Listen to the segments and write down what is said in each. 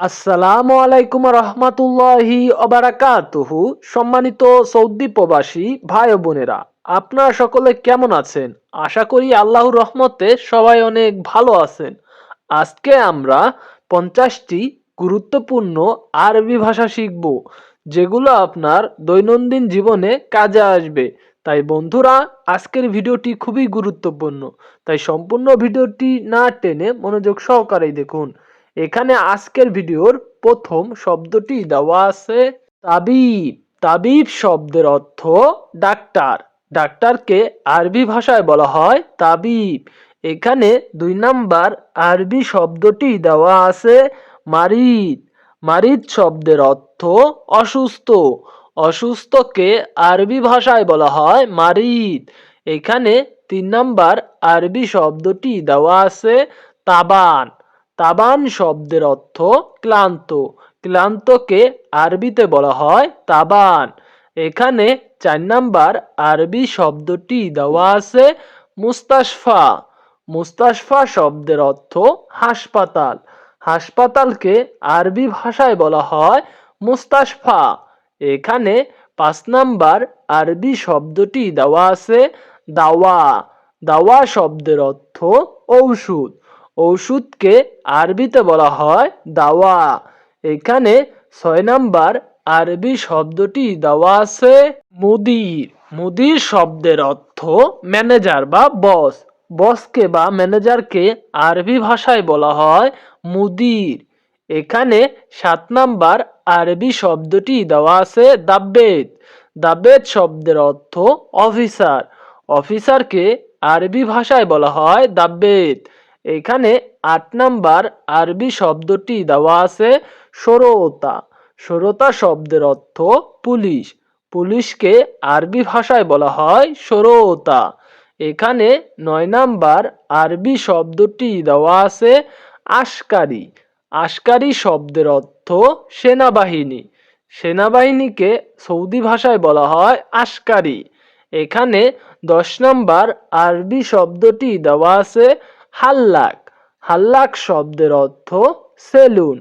আসসালামু আলাইকুম রহমাতুল্লাহি অবারাকাতুহু সম্মানিত সৌদি প্রবাসী ভাই বোনেরা, আপনারা সকলে কেমন আছেন? আশা করি আল্লাহর রহমতে সবাই অনেক ভালো আছেন। আজকে আমরা পঞ্চাশটি গুরুত্বপূর্ণ আরবি ভাষা শিখব, যেগুলো আপনার দৈনন্দিন জীবনে কাজে আসবে। তাই বন্ধুরা, আজকের ভিডিওটি খুবই গুরুত্বপূর্ণ। তাই সম্পূর্ণ ভিডিওটি না টেনে মনোযোগ সহকারেই দেখুন। এখানে আজকের ভিডিওর প্রথম শব্দটি দেওয়া আছে তাবিব। তাবিব শব্দের অর্থ ডাক্তার। ডাক্তারকে আরবি ভাষায় বলা হয় তাবিব। এখানে দুই নাম্বার আরবি শব্দটি দেওয়া আছে মারিদ। মারিদ শব্দের অর্থ অসুস্থ। অসুস্থকে আরবি ভাষায় বলা হয় মারিদ। এখানে তিন নাম্বার আরবি শব্দটি দেওয়া আছে তাবান। তাবান শব্দের অর্থ ক্লান্ত। ক্লান্তকে আরবিতে বলা হয় তাবান। এখানে চার নাম্বার আরবি শব্দটি দেওয়া আছে মুস্তাশফা। মুস্তাশফা শব্দের অর্থ হাসপাতাল। হাসপাতালকে আরবি ভাষায় বলা হয় মুস্তাশফা। এখানে পাঁচ নাম্বার আরবি শব্দটি দেওয়া আছে দাওয়া। দাওয়া শব্দের অর্থ ঔষধ। ঔষধকে আরবিতে বলা হয় দাওয়া। এখানে ছয় নাম্বার আরবি শব্দটি দেওয়া আছে মুদির। মুদির শব্দের অর্থ ম্যানেজার বা বস। বসকে বা ম্যানেজারকে আরবি ভাষায় বলা হয় মুদির। এখানে সাত নাম্বার আরবি শব্দটি দেওয়া আছে দাব্বেদ দাব্বেদ শব্দের অর্থ অফিসার। অফিসারকে আরবি ভাষায় বলা হয় দাব্বেদ এখানে আট নাম্বার আরবি শব্দটি দেওয়া আছে সরোতা। সরোতা শব্দের অর্থ পুলিশ। পুলিশকে আরবি ভাষায় বলা হয় সরোতা। এখানে নয় নাম্বার আরবি শব্দটি দেওয়া আছে আশকারি। আশকারি শব্দের অর্থ সেনাবাহিনী। সেনাবাহিনীকে সৌদি ভাষায় বলা হয় আশকারি। এখানে দশ নম্বর আরবি শব্দটি দেওয়া আছে হাল্লাক। হাল্লাক শব্দের অর্থ সেলুন।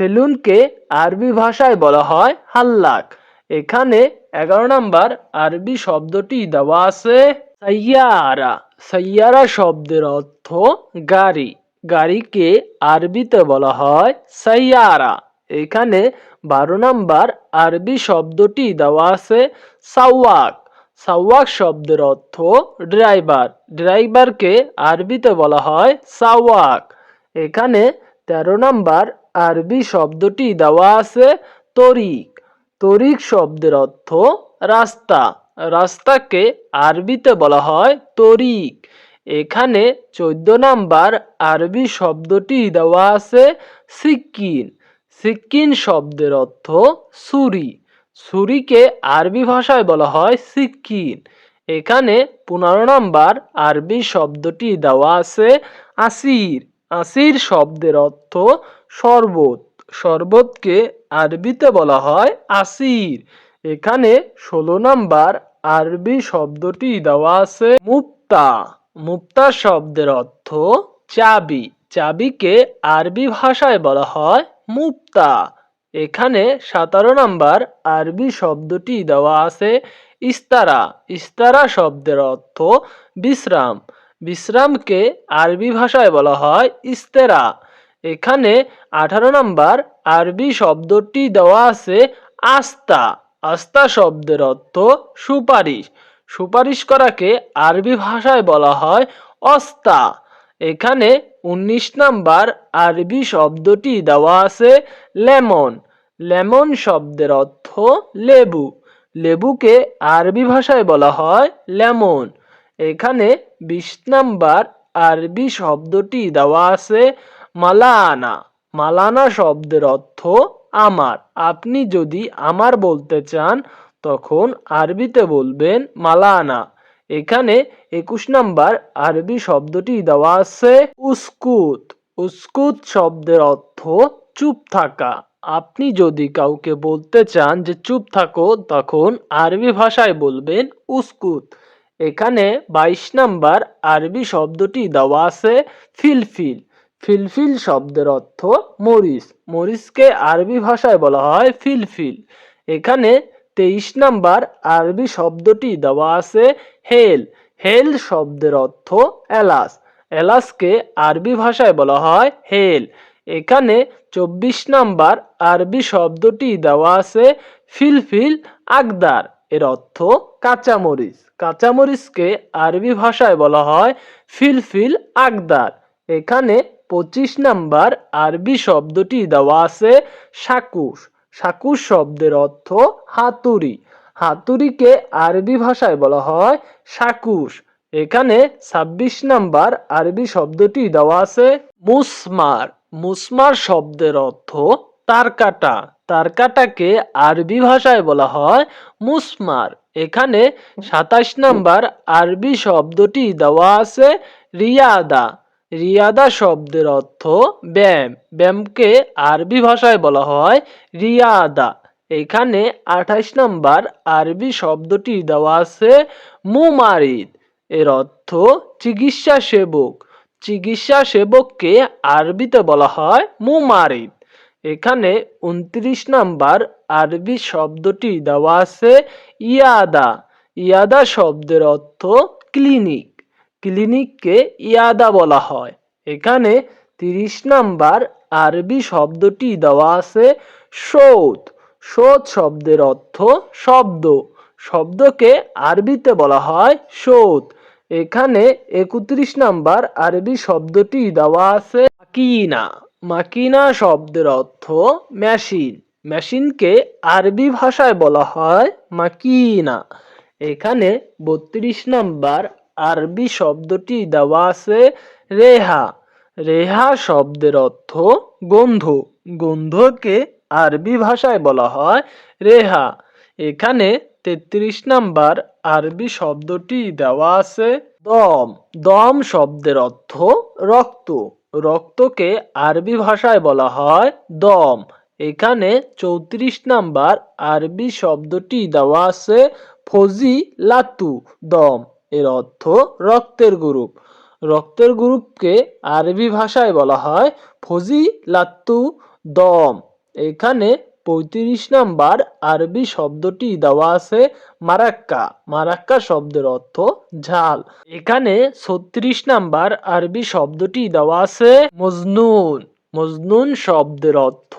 সেলুনকে আরবি ভাষায় বলা হয় হাল্লাক। এখানে এগারো নম্বর আরবি শব্দটি দেওয়া আছে সাইয়ারা। সাইয়ারা শব্দের অর্থ গাড়ি। গাড়িকে আরবিতে বলা হয় সাইয়ারা। এখানে বারো নম্বর আরবি শব্দটি দেওয়া আছে সাওয়াক। সাওয়াক শব্দের অর্থ ড্রাইভার। ড্রাইভারকে আরবিতে বলা হয় সাওয়াক। এখানে তেরো নম্বর আরবি শব্দটি দেওয়া আছে তরিক। তরিক শব্দের অর্থ রাস্তা। রাস্তাকে আরবিতে বলা হয় তরিক। এখানে চোদ্দ নাম্বার আরবি শব্দটি দেওয়া আছে সিক্কিন সিক্কিন শব্দের অর্থ ছুরি ছুরিকে আরবি ভাষায় বলা হয় সিক্কিন। এখানে পনেরো নাম্বার আরবি শব্দটি দেওয়া আছে আসির। আসির শব্দের অর্থ শরবত। শরবতকে আরবিতে বলা হয় আসির। এখানে ষোলো নাম্বার আরবি শব্দটি দেওয়া আছে মুক্তা মুক্তা শব্দের অর্থ চাবি। চাবিকে আরবি ভাষায় বলা হয় মুক্তা এখানে সতেরো নাম্বার আরবি শব্দটি দেওয়া আছে ইস্তারা। ইস্তারা শব্দের অর্থ বিশ্রাম। বিশ্রামকে আরবি ভাষায় বলা হয় ইস্তেরা। এখানে আঠারো নাম্বার আরবি শব্দটি দেওয়া আছে আস্তা। আস্তা শব্দের অর্থ সুপারিশ। সুপারিশ করাকে আরবি ভাষায় বলা হয় অস্তা। এখানে উনিশ নাম্বার আরবি শব্দটি দেওয়া আছে লেমন। লেমন শব্দের অর্থ লেবু। লেবুকে আরবি ভাষায় বলা হয় লেমন। এখানে বিশ নাম্বার আরবি শব্দটি দেওয়া আছে মালানা। মালানা শব্দের অর্থ আমার। আপনি যদি আমার বলতে চান, তখন আরবিতে বলবেন মালানা। এখানে একুশ নাম্বার আরবি শব্দটি দেওয়া আছে উস্কুত। উস্কুত শব্দের অর্থ চুপ থাকা। আপনি যদি কাউকে বলতে চান যে চুপ থাকো, তখন আরবি ভাষায় বলবেন উস্কুত। এখানে বাইশ নাম্বার আরবি শব্দটি দেওয়া আছে ফিলফিল। ফিলফিল শব্দের অর্থ মরিচ। মরিচকে আরবি ভাষায় বলা হয় ফিলফিল। এখানে তেইশ নাম্বার আরবি শব্দটি দেওয়া আছে হেল। হেল শব্দের অর্থ এলাচ। এলাচকে আরবি ভাষায় বলা হয় হেল। এখানে চব্বিশ নাম্বার আরবি শব্দটি দেওয়া আছে ফিলফিল আকদার। এর অর্থ কাঁচামরিচ। কাঁচামরিচকে আরবি ভাষায় বলা হয় ফিলফিল আকদার। এখানে পঁচিশ নাম্বার আরবি শব্দটি দেওয়া আছে সাকুশ সাকুশ শব্দের অর্থ হাতুড়ি। হাতুড়িকে আরবি ভাষায় বলা হয় সাকুশ এখানে ছাব্বিশ নাম্বার আরবি শব্দটি দেওয়া আছে, মুসমার। মুসমার শব্দের অর্থ তারকাটা তারকাটাকে আরবি ভাষায় বলা হয় মুসমার। এখানে সাতাশ নাম্বার আরবি শব্দটি দেওয়া আছে রিয়াদা। রিয়াদা শব্দের অর্থ ব্যায়াম। ব্যায়ামকে আরবি ভাষায় বলা হয় রিয়াদা। এখানে আঠাশ নাম্বার আরবি শব্দটি দেওয়া আছে মুমারিদ। এর অর্থ চিকিৎসা সেবক। চিকিৎসা সেবককে আরবিতে বলা হয় মুমারিদ। এখানে উনত্রিশ নাম্বার আরবি শব্দটি দেওয়া আছে ইয়াদা। ইয়াদা শব্দের অর্থ ক্লিনিক। ক্লিনিককে ইয়াদা বলা হয়। এখানে তিরিশ নাম্বার আরবি শব্দটি দেওয়া আছে সৌদ সৌদ শব্দের অর্থ শব্দ। শব্দকে আরবিতে বলা হয় সৌদ এখানে একত্রিশ নাম্বার আরবি শব্দটি দেওয়া আছে মাকিনা। মাকিনা শব্দের অর্থ মেশিন। মেশিনকে আরবি ভাষায় বলা হয় মাকিনা। এখানে বত্রিশ নাম্বার আরবি শব্দটি দেওয়া আছে রেহা। রেহা শব্দের অর্থ গন্ধ। গন্ধকে আরবি ভাষায় বলা হয় রেহা। এখানে তেত্রিশ নাম্বার আরবি শব্দটি দেওয়া আছে দম। দম শব্দের অর্থ রক্ত। রক্তকে আরবি ভাষায় বলা হয় দম। এখানে চৌত্রিশ নাম্বার আরবি শব্দটি দেওয়া আছে ফজি লাতু দম। এর অর্থ রক্তের গ্রুপ। রক্তের গ্রুপকে আরবি ভাষায় বলা হয় ফজি লাত্তু দম। এখানে পঁয়ত্রিশ নাম্বার আরবি শব্দটি দেওয়া আছে মারাক্কা। মারাক্কা শব্দের অর্থ ঝাল। এখানে ছত্রিশ নাম্বার আরবি শব্দটি দেওয়া আছে মজনুন। মজনুন শব্দের অর্থ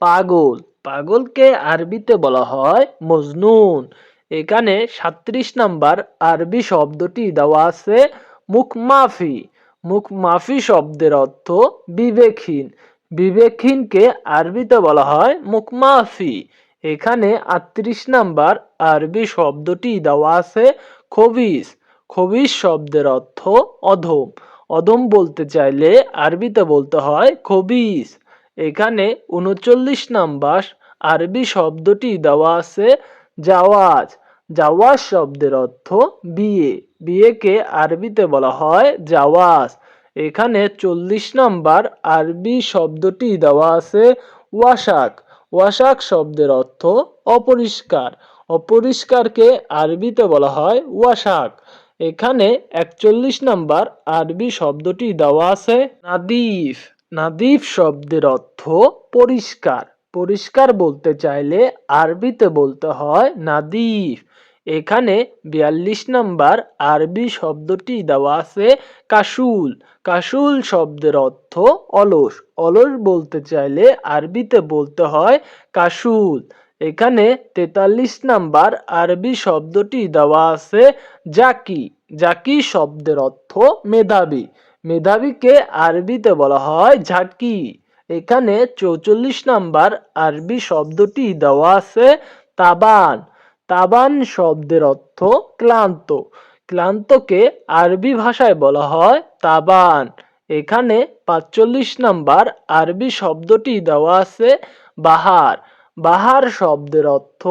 পাগল। পাগলকে আরবিতে বলা হয় মজনুন। এখানে সাত্রিশ নাম্বার আরবি শব্দটি দেওয়া আছে মুখমাফি। মুখমাফি শব্দের অর্থ বিবেকহীন। বিবেকহীনকে আরবিতে বলা হয় মুখমাফি এখানে আটত্রিশ নাম্বার আরবি শব্দটি দেওয়া আছে খবিস। খবিস শব্দের অর্থ অধম। অধম বলতে চাইলে আরবিতে বলতে হয় খবিস। এখানে উনচল্লিশ নাম্বার আরবি শব্দটি দেওয়া আছে জাওয়াজ। জাওয়াজ শব্দের অর্থ বিয়ে। বিয়েকে আরবিতে বলা হয় জাওয়াজ। এখানে চল্লিশ নাম্বার আরবি শব্দটি দেওয়া আছে ওয়াশাক। ওয়াশাক শব্দের অর্থ অপরিষ্কার। অপরিষ্কারকে আরবিতে বলা হয় ওয়াশাক। এখানে একচল্লিশ নাম্বার আরবি শব্দটি দেওয়া আছে নাদিফ। নাদিফ শব্দের অর্থ পরিষ্কার। পরিষ্কার বলতে চাইলে আরবিতে বলতে হয় নাদিফ। এখানে বিয়াল্লিশ নাম্বার আরবি শব্দটি দেওয়া আছে কাশুল। কাশুল শব্দের অর্থ অলস। অলস বলতে চাইলে আরবিতে বলতে হয় কাশুল। এখানে তেতাল্লিশ নাম্বার আরবি শব্দটি দেওয়া আছে জাকি। জাকি শব্দের অর্থ মেধাবী। মেধাবীকে আরবিতে বলা হয় ঝাকি। এখানে চৌচল্লিশ নাম্বার আরবি শব্দটি দেওয়া আছে তাবান। তাবান শব্দের অর্থ ক্লান্ত। ক্লান্তকে আরবি ভাষায় বলা হয় তাবান। এখানে পাঁচচল্লিশ নাম্বার আরবি শব্দটি দেওয়া আছে বাহার। বাহার শব্দের অর্থ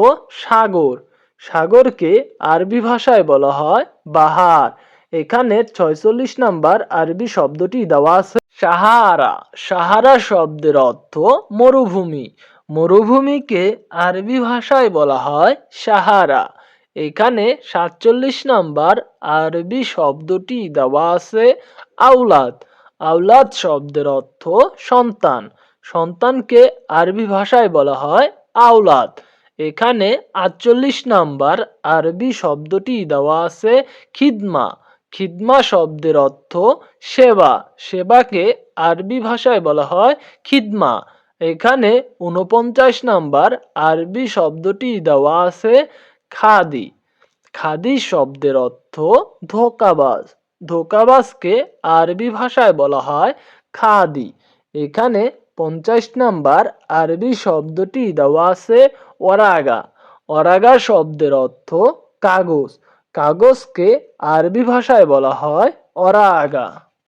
সাগর। সাগরকে আরবি ভাষায় বলা হয় বাহার। এখানে ছয়চল্লিশ নাম্বার আরবি শব্দটি দেওয়া আছে সাহারা। সাহারা শব্দের অর্থ মরুভূমি। মরুভূমিকে আরবি ভাষায় বলা হয় সাহারা। এখানে সাতচল্লিশ নাম্বার আরবি শব্দটি দেওয়া আছে আউলাদ আওলাদ শব্দের অর্থ সন্তান। সন্তানকে আরবি ভাষায় বলা হয় আওলাদ। এখানে আটচল্লিশ নাম্বার আরবি শব্দটি দেওয়া আছে খিদমা। খিদমা শব্দের অর্থ সেবা। সেবাকে আরবি ভাষায় বলা হয় খিদমা। এখানে উনপঞ্চাশ নাম্বার আরবি শব্দটি দেওয়া আছে খাদি। খাদি শব্দের অর্থ ধোকাবাজ। ধোকাবাজকে আরবি ভাষায় বলা হয় খাদি। এখানে পঞ্চাশ নাম্বার আরবি শব্দটি দেওয়া আছে ওরাগা। ওরাগা শব্দের অর্থ কাগজ। কাগজকে আরবি ভাষায় বলা হয় অরাগা